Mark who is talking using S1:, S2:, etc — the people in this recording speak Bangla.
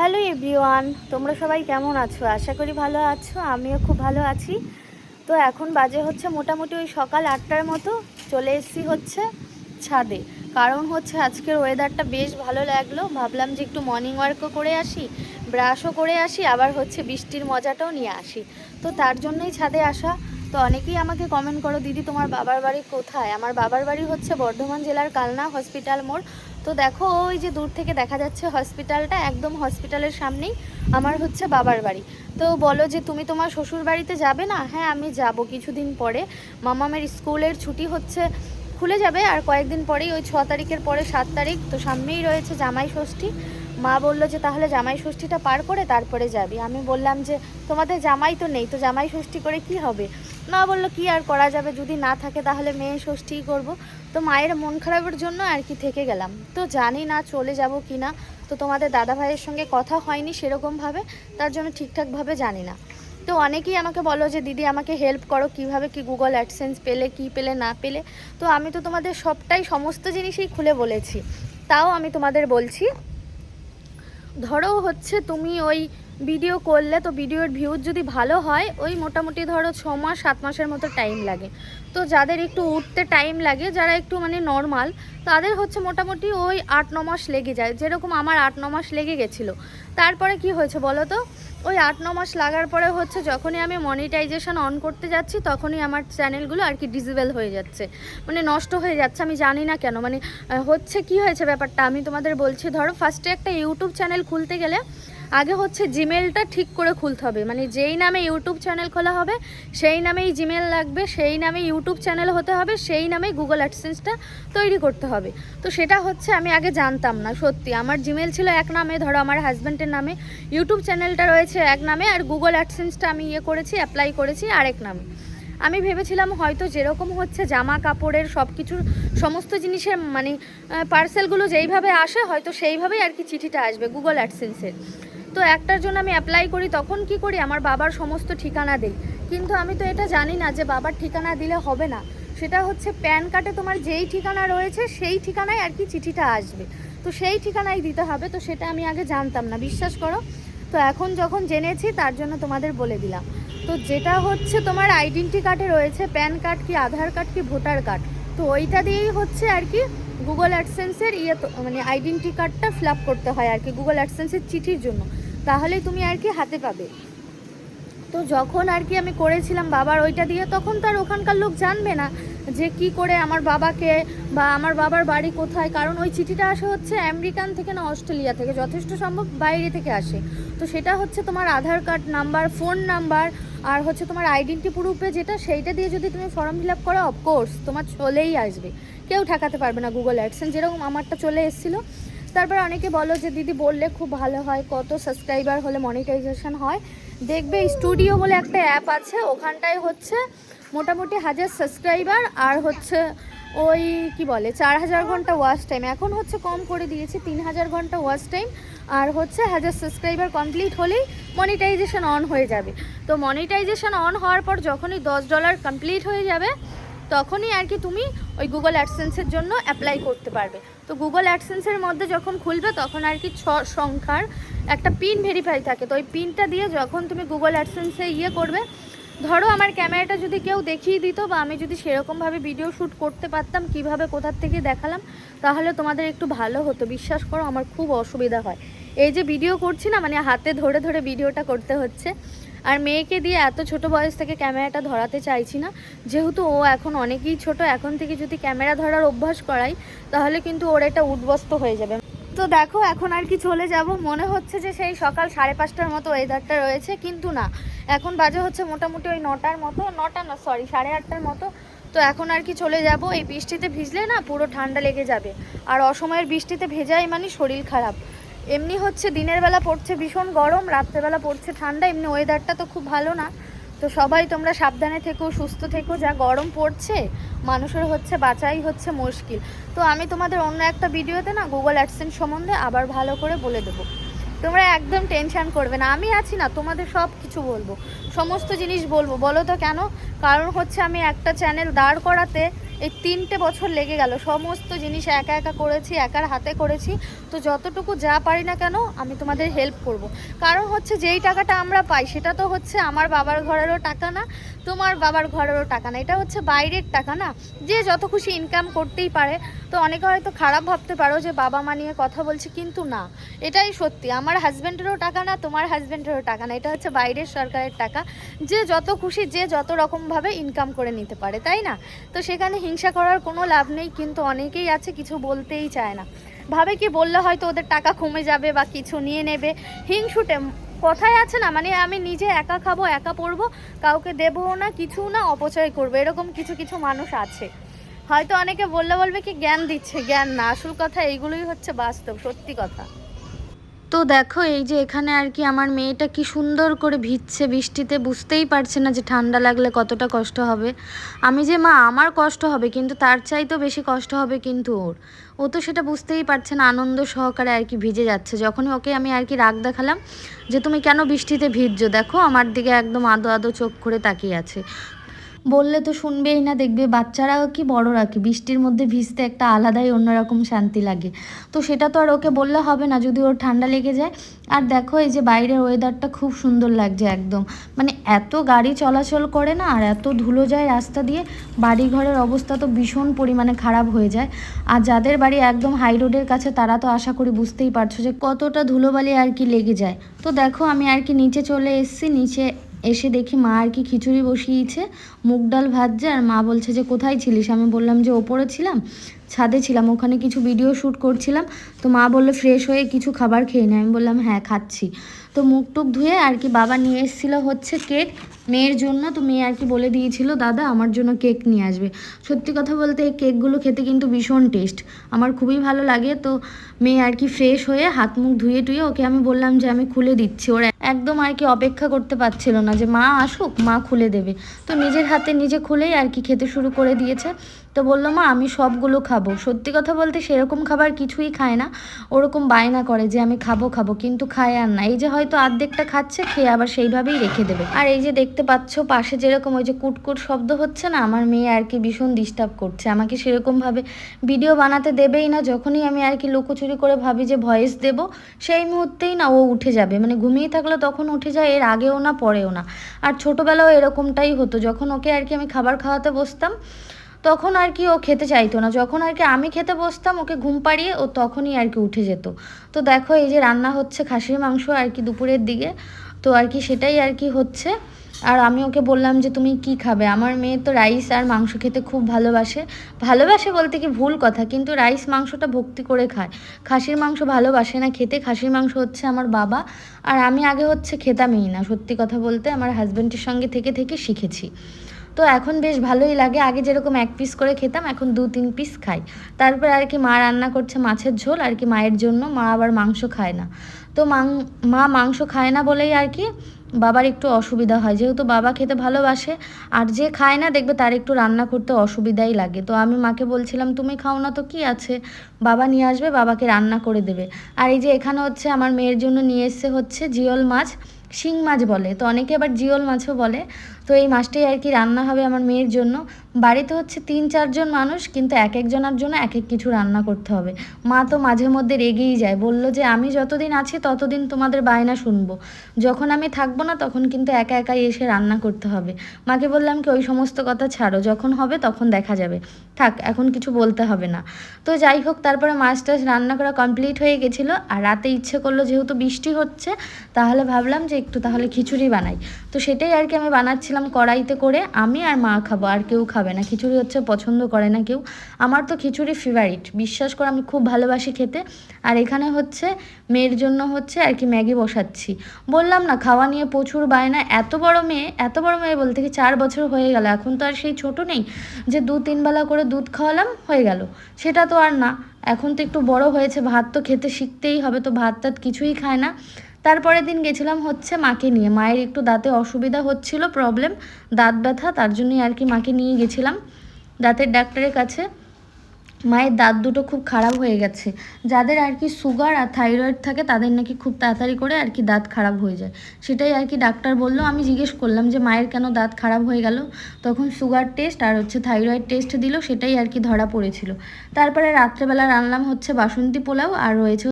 S1: হ্যালো এভরিওয়ান, তোমরা সবাই কেমন আছো? আশা করি ভালো আছো, আমিও খুব ভালো আছি। তো এখন বাজে হচ্ছে মোটামুটি ওই সকাল আটটার মতো, চলে এসেছি হচ্ছে ছাদে। কারণ হচ্ছে আজকের ওয়েদারটা বেশ ভালো লাগল, ভাবলাম যে একটু মর্নিং ওয়ার্কও করে আসি ব্রাশও করে আসি, আবার হচ্ছে বৃষ্টির মজাটাও নিয়ে আসি। তো তার জন্যই ছাদে আসা তো অনেকেই আমাকে কমেন্ট করো, দিদি, তোমার বাবার বাড়ি কোথায়? আমার বাবার বাড়ি হচ্ছে বর্ধমান জেলার কালনা হসপিটাল মোড়। তো দেখো, ওই যে দূর থেকে দেখা যাচ্ছে হসপিটালটা একদম হসপিটালের সামনেই আমার হচ্ছে বাবার বাড়ি। তো বলো যে, তুমি তোমার শ্বশুর বাড়িতে যাবে না? হ্যাঁ আমি যাব। কিছুদিন পরে মামামের স্কুলের ছুটি হচ্ছে, খুলে যাবে। আর কয়েকদিন পরেই ওই ছ তারিখের পরে সাত তারিখ, তো সামনেই রয়েছে জামাই ষষ্ঠী। মা বলল যে, তাহলে জামাই ষষ্ঠীটা পার করে তারপরে যাবি। আমি বললাম যে, তোমাদের জামাই তো নেই, তো জামাই ষষ্ঠী করে কি হবে? মা বলল, কি আর করা যাবে? যদি না থাকে তাহলে মেয়ে ষষ্ঠীই করব। তো মায়ের মন খারাপের জন্য আর কি থেকে গেলাম। তো জানি না চলে যাব কি না। তো তোমাদের দাদা ভাইয়ের সঙ্গে কথা হয়নি সেরকমভাবে তার জন্য ঠিকঠাকভাবে জানি না। তো অনেকেই আমাকে বলো যে, দিদি, আমাকে হেল্প করো, কীভাবে কি গুগল অ্যাডসেন্স পেলে, কি পেলে, না পেলে? তো আমি তো তোমাদের সবটাই সমস্ত জিনিসই খুলে বলেছি। তাও আমি তোমাদের বলছি, ধরো হচ্ছে তুমি ওই ভিডিও করলে তো ভিডিওর ভিউজ যদি ভালো হয়, ওই মোটামুটি ধরো ছ মাস, সাত মাসের মতো টাইম লাগে। তো যাদের একটু উঠতে টাইম লাগে, যারা একটু মানে নর্মাল তাদের হচ্ছে মোটামুটি ওই আট, ন মাস লেগে যায়। যেরকম আমার আট, ন মাস লেগে গেছিল। তারপরে কি হয়েছে বলো তো? ওই আট, ন মাস লাগার পরে হচ্ছে যখনই আমি মনিটাইজেশন অন করতে যাচ্ছি, তখনই আমার চ্যানেলগুলো আর কি ডিসেবল হয়ে যাচ্ছে। মানে নষ্ট হয়ে যাচ্ছে, আমি জানি না কেন। মানে হচ্ছে কি হয়েছে ব্যাপারটা? আমি তোমাদের বলছি, ধরো ফার্স্টে একটা ইউটিউব চ্যানেল খুলতে গেলে আগে হচ্ছে জিমেলটা ঠিক করে খুলতে হবে। মানে যেই নামে ইউটিউব চ্যানেল খোলা হবে, সেই নামেই জিমেল লাগবে, সেই নামে ইউটিউব চ্যানেল হতে হবে, সেই নামেই গুগল অ্যাডসেন্সটা তৈরি করতে হবে। তো সেটা হচ্ছে আমি আগে জানতাম না, সত্যি। আমার জিমেল ছিল এক নামে, ধরো আমার হাজব্যান্ডের নামে। ইউটিউব চ্যানেলটা রয়েছে এক নামে, আর গুগল অ্যাডসেন্সটা আমি ইয়ে করেছি অ্যাপ্লাই করেছি আরেক নামে। আমি ভেবেছিলাম হয়তো যেরকম হচ্ছে জামা কাপড়ের সব কিছুর সমস্ত জিনিসের মানে পার্সেলগুলো যেইভাবে আসে, হয়তো সেইভাবেই আর কি চিঠিটা আসবে গুগল অ্যাডসেন্সের তো একটার জন্য আমি অ্যাপ্লাই করি, তখন কি করি? আমার বাবার সমস্ত ঠিকানা দেই। কিন্তু আমি তো এটা জানি না যে বাবার ঠিকানা দিলে হবে না। সেটা হচ্ছে প্যান কার্ডে তোমার যেই ঠিকানা রয়েছে, সেই ঠিকানায় আর কি চিঠিটা আসবে। তো সেই ঠিকানায় দিতে হবে, তো সেটা আমি আগে জানতাম না, বিশ্বাস করো। তো এখন যখন জেনেছি, তার জন্য তোমাদের বলে দিলাম। তো যেটা হচ্ছে তোমার আইডেন্টি কার্ডে রয়েছে প্যান কার্ড কি, আধার কার্ড কি ভোটার কার্ড তো ওইটা দিয়েই হচ্ছে আর কি গুগল অ্যাডসেন্সের ইয়ে মানে আইডেন্টি কার্ডটা ফিল করতে হয় আর কি গুগল অ্যাডসেন্সের চিঠির জন্য। তাহলেই তুমি আর কি হাতে পাবে। তো যখন আর কি আমি করেছিলাম বাবার ওইটা দিয়ে, তখন তার ওখানকার লোক জানবে না যে কি করে আমার বাবাকে বা আমার বাবার বাড়ি কোথায়। কারণ ওই চিঠিটা আসে হচ্ছে আমেরিকান থেকে না অস্ট্রেলিয়া থেকে, যথেষ্ট সম্ভব বাইরে থেকে আসে। তো সেটা হচ্ছে তোমার Aadhaar card number, phone number আর হচ্ছে তোমার আইডেন্টি প্রুফে যেটা, সেইটা দিয়ে যদি তুমি ফর্ম ফিল আপ করো অফকোর্স তোমার চলেই আসবে। কেউ ঠেকাতে পারবে না গুগল অ্যাডসেন্স যেরকম আমারটা চলে এসেছিল। তারপর অনেকে বলো যে, দিদি, বললে খুব ভালো হয়, কত সাবস্ক্রাইবার হলে মনিটাইজেশন হয়? দেখবে স্টুডিও বলে একটা অ্যাপ আছে, ওখানটায় হচ্ছে মোটামুটি হাজার সাবস্ক্রাইবার আর হচ্ছে ওই কি বলে, চার হাজার ঘণ্টা ওয়াচ টাইম এখন হচ্ছে কম করে দিয়েছে, তিন হাজার ঘণ্টা ওয়াচ টাইম আর হচ্ছে হাজার সাবস্ক্রাইবার কমপ্লিট হলেই মনিটাইজেশন অন হয়ে যাবে। তো মনিটাইজেশন অন হওয়ার পর যখনই দশ ডলার কমপ্লিট হয়ে যাবে, তখনই আর কি তুমি ওই গুগল অ্যাডসেন্সের জন্য অ্যাপ্লাই করতে পারবে। তো গুগল অ্যাডসেন্সের মধ্যে যখন খুলবে, তখন আর কি ছ সংখ্যার একটা পিন ভেরিফাই থাকে। তো ওই পিনটা দিয়ে যখন তুমি গুগল অ্যাডসেন্সে ইয়ে করবে ধরো আমার ক্যামেরাটা যদি কেউ দেখিয়ে দিত বা আমি যদি সেরকমভাবে ভিডিও শ্যুট করতে পারতাম, কীভাবে কোথার থেকে দেখালাম, তাহলে তোমাদের একটু ভালো হতো। বিশ্বাস করো, আমার খুব অসুবিধা হয়। এই যে ভিডিও করছি না মানে হাতে ধরে ধরে ভিডিওটা করতে হচ্ছে। আর মেয়েকে দিয়ে এত ছোট বয়স থেকে ক্যামেরাটা ধরাতে চাইছি না। যেহেতু ও এখন অনেকেই ছোট, এখন থেকে যদি ক্যামেরা ধরার অভ্যাস করাই, তাহলে কিন্তু ওর এটা উদ্বস্ত হয়ে যাবে। তো দেখো, এখন আর কি চলে যাব। মনে হচ্ছে যে সেই সকাল সাড়ে পাঁচটার মতো ওয়েদারটা রয়েছে, কিন্তু না। এখন বাজে হচ্ছে মোটামুটি ওই নটার মতো, নটা না সরি সাড়ে আটটার মতো। তো এখন আর কি চলে যাব। এই বৃষ্টিতে ভিজলে না পুরো ঠান্ডা লেগে যাবে। আর অসময়ের বৃষ্টিতে ভেজাই মানে শরীর খারাপ। এমনি হচ্ছে দিনের বেলা পড়ছে ভীষণ গরম, রাত্রেবেলা পড়ছে ঠান্ডা, এমনি ওয়েদারটা তো খুব ভালো না। তো সবাই তোমরা সাবধানে থেকো, সুস্থ থেকো, যা গরম পড়ছে, মানুষের হচ্ছে বাঁচাই হচ্ছে মুশকিল। তো আমি তোমাদের অন্য একটা ভিডিওতে না গুগল অ্যাডসেন্স সম্বন্ধে আবার ভালো করে বলে দেবো। তোমরা একদম টেনশান করবে না, আমি আছি না, তোমাদের সব কিছু বলব। সমস্ত জিনিস বলব, বলো তো কেন? কারণ হচ্ছে আমি একটা চ্যানেল দাঁড় করাতে এই তিনটে বছর লেগে গেল। সমস্ত জিনিস একা একা করেছি, একার হাতে করেছি। তো যতটুকু যা পারি না কেন, আমি তোমাদের হেল্প করব। কারণ হচ্ছে যেই টাকাটা আমরা পাই, সেটা তো হচ্ছে আমার বাবার ঘরেরও টাকা না, তোমার বাবার ঘরেরও টাকা না। এটা হচ্ছে বাইরের টাকা না? যে যত খুশি ইনকাম করতেই পারে। তো অনেকে হয়তো খারাপ ভাবতে পারো যে বাবা মা নিয়ে কথা বলছি, কিন্তু না। এটাই সত্যি। আমার হাজব্যান্ডেরও টাকা না, তোমার হাজব্যান্ডেরও টাকা না। এটা হচ্ছে বাইরের সরকারের টাকা। যে যত খুশি, যে যত রকমভাবে ইনকাম করে নিতে পারে, তাই না? তো সেখানে হিংসা করার কোনো লাভ নেই, কিন্তু অনেকেই আছে কিছু বলতেই চায় না। ভাবে কি বললে হয়তো ওদের টাকা কমে যাবে বা কিছু নিয়ে নেবে। হিংসুটে কথায় আছে না মানে আমি নিজে একা খাব, একা পড়ব, কাউকে দেবো না, কিছু না, অপচয় করব, এরকম কিছু কিছু মানুষ আছে। হয়তো অনেকে বললে বলবে কি জ্ঞান দিচ্ছে, জ্ঞান না, আসল কথা এইগুলোই হচ্ছে বাস্তব, সত্যি কথা। তো দেখো, এই যে এখানে আর কি আমার মেয়েটা কি সুন্দর করে ভিজছে বৃষ্টিতে, বুঝতেই পারছে না যে ঠান্ডা লাগলে কতটা কষ্ট হবে। আমি যে, মা, আমার কষ্ট হবে, কিন্তু তার চাইতেও বেশি কষ্ট হবে কিন্তু ওর। ও তো সেটা বুঝতেই পারছে না, আনন্দ সহকারে আর কি ভিজে যাচ্ছে। যখনই ওকে আমি আর কি রাগ দেখালাম যে, তুমি কেন বৃষ্টিতে ভিজছো? দেখো, আমার দিকে একদম আদো আদো চোখ করে তাকিয়ে আছে। বললে তো শুনবেই না, দেখবে বাচ্চারাও কি বড়রা কি? বৃষ্টির মধ্যে ভিজতে একটা আলাদাই অন্যরকম শান্তি লাগে। তো সেটা তো আর ওকে বললে হবে না, যদি ওর ঠান্ডা লেগে যায়। আর দেখো এই যে বাইরের ওয়েদারটা খুব সুন্দর লাগছে একদম। মানে এত গাড়ি চলাচল করে না, আর এত ধুলো যায় রাস্তা দিয়ে বাড়ি ঘরের অবস্থা তো ভীষণ পরিমাণে খারাপ হয়ে যায়। আর যাদের বাড়ি একদম হাই রোডের কাছে, তারা তো আশা করি বুঝতেই পারছ যে কতটা ধুলোবালি আর কি লেগে যায়। তো দেখো আমি আর কি নিচে চলে এসেছি, নিচে এসে দেখি মা আর কি খিচুড়ি বসিয়েছে, মুগ ডাল ভাজছে আর মা বলছে যে, কোথায় ছিলিস? আমি বললাম যে, ওপরে ছিলাম, ছাদে ছিলাম, ওখানে কিছু ভিডিও শ্যুট করছিলাম। তো মা বলল ফ্রেশ হয়ে কিছু খাবার খেয়ে নেয় আমি বললাম হ্যাঁ খাচ্ছি। তো মুখ টুক ধুয়ে আর কি বাবা নিয়ে এসেছিল হচ্ছে কেক মেয়ের জন্য তো মেয়ে আর কি বলে দিয়েছিল, দাদা, আমার জন্য কেক নিয়ে আসবে। সত্যি কথা বলতে এই কেকগুলো খেতে কিন্তু ভীষণ টেস্ট আমার খুবই ভালো লাগে, তো মেয়ে আর কি ফ্রেশ হয়ে হাত মুখ ধুয়ে টুয়ে ওকে আমি বললাম যে, আমি খুলে দিচ্ছি। ওরা একদম আর কি অপেক্ষা করতে পারছিল না যে, মা আসুক, মা খুলে দেবে। তো নিজের হাতে নিজে খুলেই আর কি খেতে শুরু করে দিয়েছে। তো বলল, মা, আমি সবগুলো খাব। সত্যি কথা বলতে সেরকম খাবার কিছুই খায় না। ওরকম বায়না করে যে, আমি খাব খাব। কিন্তু খায় আর না। এই যে হয়তো অর্ধেকটা খাচ্ছে, খেয়ে আবার সেইভাবেই রেখে দেবে। আর এই যে দেখতে পাচ্ছ, পাশে যেরকম ওই যে কুটকুট শব্দ হচ্ছে না, আমার মেয়ে আর কি ভীষণ ডিস্টার্ব করছে। আমাকে সেরকমভাবে ভিডিও বানাতে দেবেই না। যখনই আমি আর কি লুকোচুরি করে ভাবি যে ভয়েস দেব, সেই মুহূর্তেই না ও উঠে যাবে। মানে ঘুমিয়ে থাকলে তখন উঠে যায়, এর আগেও না, পরেও না। আর ছোটোবেলাও এরকমটাই হতো। যখন ওকে আর কি আমি খাবার খাওয়াতে বসতাম তখন আর কি ও খেতে চাইতো না। যখন আর কি আমি খেতে বসতাম, ওকে ঘুম পাড়িয়ে ও তখনই আর কি উঠে যেত। তো দেখো, এই যে রান্না হচ্ছে খাসির মাংস আর কি দুপুরের দিকে, তো আর কি সেটাই আর কি হচ্ছে। আর আমি ওকে বললাম যে, তুমি কি খাবে? আমার মেয়ে তো রাইস আর মাংস খেতে খুব ভালোবাসে। ভালোবাসে বলতে কি ভুল কথা, কিন্তু রাইস মাংসটা ভক্তি করে খায়। খাসির মাংস ভালোবাসে না খেতে, খাসির মাংস হচ্ছে আমার বাবা। আর আমি আগে হচ্ছে খেতামই না, সত্যি কথা বলতে আমার হাজব্যান্ডের সঙ্গে থেকে থেকে শিখেছি। তো এখন বেশ ভালোই লাগে। আগে যেরকম এক পিস করে খেতাম, এখন দু, তিন পিস খাই। তারপর আর কি মা রান্না করছে মাছের ঝোল, আর কি মায়ের জন্য। মা আবার মাংস খায় না। তো মাং মাংস খায় না বলেই আর কি বাবার একটু অসুবিধা হয়। যেহেতু বাবা খেতে ভালোবাসে, আর যে খায় না, দেখবে তার একটু রান্না করতে অসুবিধাই লাগে। তো আমি মাকে বলছিলাম, তুমি খাও না তো কি আছে? বাবা নিয়ে আসবে, বাবাকে রান্না করে দেবে। আর এই যে এখানে হচ্ছে আমার মেয়ের জন্য নিয়ে এসছে হচ্ছে জিওল মাছ, শিং মাছ বলে। তো অনেকে আবার জিওল মাছও বলে। তো এই মাছটাই আর কি রান্না হবে আমার মেয়ের জন্য। বাড়িতে হচ্ছে তিন চারজন মানুষ, কিন্তু এক একজনের জন্য এক এক কিছু রান্না করতে হবে। মা তো মাঝে মধ্যে রেগেই যায়, বলল যে আমি যতদিন আছি ততদিন তোমাদের বায়না শুনব। যখন আমি থাকব না তখন কিন্তু একা একাই এসে রান্না করতে হবে। মাকে বললাম কি, ওই সমস্ত কথা ছাড়ো, যখন হবে তখন দেখা যাবে। থাক, এখন কিছু বলতে হবে না। তো যাই হোক, তারপরে মাছ টাছ রান্না করা কমপ্লিট হয়ে গেছিল, আর রাতে ইচ্ছে করল যেহেতু বৃষ্টি হচ্ছে, তাহলে ভাবলাম যে একটু তাহলে খিচুড়ি বানাই। তো সেটাই আর কি আমি বানাচ্ছিলাম। কড়াইতে করে আমি আর মা খাব, আর কেউ খাবে না। খিচুড়ি হচ্ছে পছন্দ করে না কেউ। আমার তো খিচুড়ি ফেভারিট বিশ্বাস করে, আমি খুব ভালোবাসি খেতে। আর এখানে হচ্ছে মেয়ের জন্য হচ্ছে আর কি ম্যাগি বসাচ্ছি। বললাম না, খাওয়া নিয়ে প্রচুর বায়না। এত বড় মেয়ে, এত বড় মেয়ে বলতে কি চার বছর হয়ে গেল। এখন তো আর সেই ছোট নেই যে দু তিন বেলা করে দুধ খাওয়ালাম, হয়ে গেল। সেটা তো আর না। এখন তো একটু বড় হয়েছে, ভাত তো খেতে শিখতেই হবে। তো ভাত টাত কিছুই খায় না। তারপরের দিন গেছিলাম হচ্ছে মাকে নিয়ে। মায়ের একটু দাঁতে অসুবিধা হচ্ছিল প্রবলেম দাঁত ব্যথা, তার জন্যই আর কি মাকে নিয়ে গেছিলাম দাঁতের ডাক্তারের কাছে। মায়ের দাঁত দুটো খুব খারাপ হয়ে গেছে। যাদের আর কি সুগার আর থাইরয়েড থাকে, তাদের নাকি খুব তাড়াতাড়ি করে আর কি দাঁত খারাপ হয়ে যায়। সেটাই আর কি ডাক্তার বলল, আমি জিজ্ঞেস করলাম যে মায়ের কেন দাঁত খারাপ হয়ে গেল? তখন সুগার টেস্ট আর হচ্ছে থাইরয়েড টেস্ট দিল, সেটাই আর কি ধরা পড়েছিল। তারপরে রাত্রেবেলা রান্নাম হচ্ছে বাসন্তী পোলাও আর রয়েছে